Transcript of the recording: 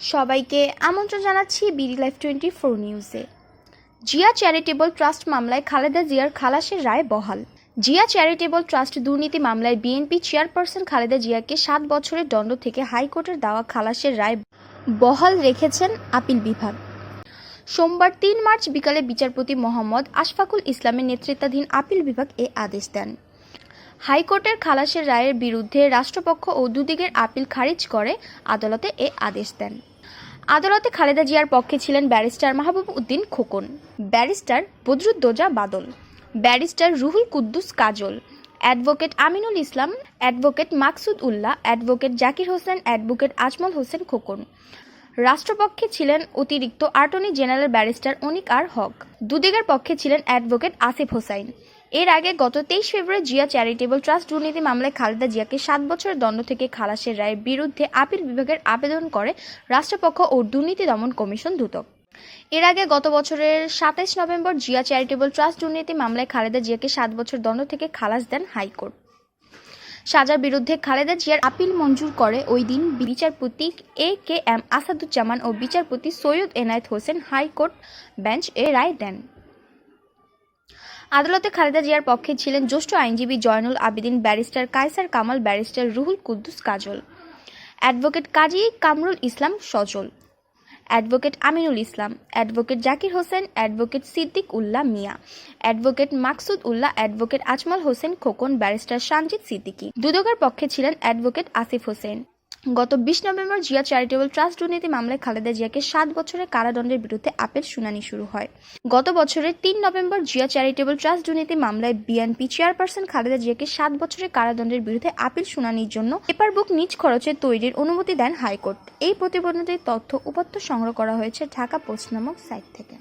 সবাইকে আমন্ত্রণ জানাচ্ছি বিডি লাইফ টোয়েন্টি ফোর নিউজে। জিয়া চ্যারিটেবল ট্রাস্ট মামলায় খালেদা জিয়ার খালাসের রায় বহাল। জিয়া চ্যারিটেবল ট্রাস্ট দুর্নীতি মামলায় বিএনপি চেয়ারপারসন খালেদা জিয়াকে সাত বছরের দণ্ড থেকে হাইকোর্টের দেওয়া খালাসের রায় বহাল রেখেছেন আপিল বিভাগ। সোমবার তিন মার্চ বিকালে বিচারপতি মোহাম্মদ আশফাকুল ইসলামের নেতৃত্বাধীন আপিল বিভাগ এ আদেশ দেন। হাইকোর্টের খালাসের রায়ের বিরুদ্ধে রাষ্ট্রপক্ষ ও দুদিকের আপিল খারিজ করে, আদালতে এ আদেশ দেন। আদালতে খালেদা জিয়ার পক্ষে ছিলেন barrister Mahbub Uddin Khokon. Barrister Badruddoza Badal. Barrister Ruhul Quddus Kajal. Advocate Aminul Islam, advocate Maksud Ullah, advocate Zakir Hossain, advocate Azmal Hossain Khokon. রাষ্ট্রপক্ষে ছিলেন অতিরিক্ত attorney general barrister Anik R Haque. দুদিকের পক্ষে ছিলেন অ্যাডভোকেট আসিফ হোসাইন। এর আগে গত তেইশ ফেব্রুয়ারি Zia charitable trust দুর্নীতি মামলায় খালেদা জিয়াকে সাত বছরের দণ্ড থেকে খালাসের রায়ের বিরুদ্ধে আপিল বিভাগের আবেদন করে রাষ্ট্রপক্ষ ও দুর্নীতি দমন কমিশন দুদক এর আগে গত বছরের সাতাইশ নভেম্বর জিয়া চ্যারিটেবল ট্রাস্ট দুর্নীতি মামলায় খালেদা জিয়াকে সাত বছর দণ্ড থেকে খালাস দেন হাইকোর্ট। সাজার বিরুদ্ধে খালেদা জিয়ার আপিল মঞ্জুর করে ওই দিন বিচারপতি এ কে এম আসাদুজ্জামান ও বিচারপতি Syed Enayet Hossain high court bench এ রায় দেন। আদালতে খালেদা জিয়ার পক্ষে ছিলেন জ্যেষ্ঠ আইনজীবী Zainul Abedin, barrister Kaiser Kamal, barrister Ruhul Quddus Kajal. Advocate Kazi Kamrul Islam Sajal. Advocate Aminul Islam. Advocate Zakir Hossain. Advocate Siddique Ullah Mia. Advocate Maksud Ullah. Advocate Ajmal Hossain Khokon. Barrister Sanjit Siddiqui. দুদকের পক্ষে ছিলেন advocate Asif Hossain. গত বিশ November Zia charitable trust দুর্নীতি মামলায় খালেদা জিয়াকে সাত বছরের কারাদণ্ডের বিরুদ্ধে আপিল শুনানি শুরু হয়। গত বছরের তিন নভেম্বর জিয়া চ্যারিটেবল ট্রাস্ট দুর্নীতি মামলায় বিএনপি চেয়ারপারসন খালেদা জিয়াকে সাত বছরের কারাদণ্ডের বিরুদ্ধে আপিল শুনানির জন্য পেপার বুক নিজ খরচে তৈরির অনুমতি দেন হাইকোর্ট। এই প্রতিবেদনটির তথ্য উপাত্ত সংগ্রহ করা হয়েছে ঢাকা পোস্ট নামক সাইট থেকে।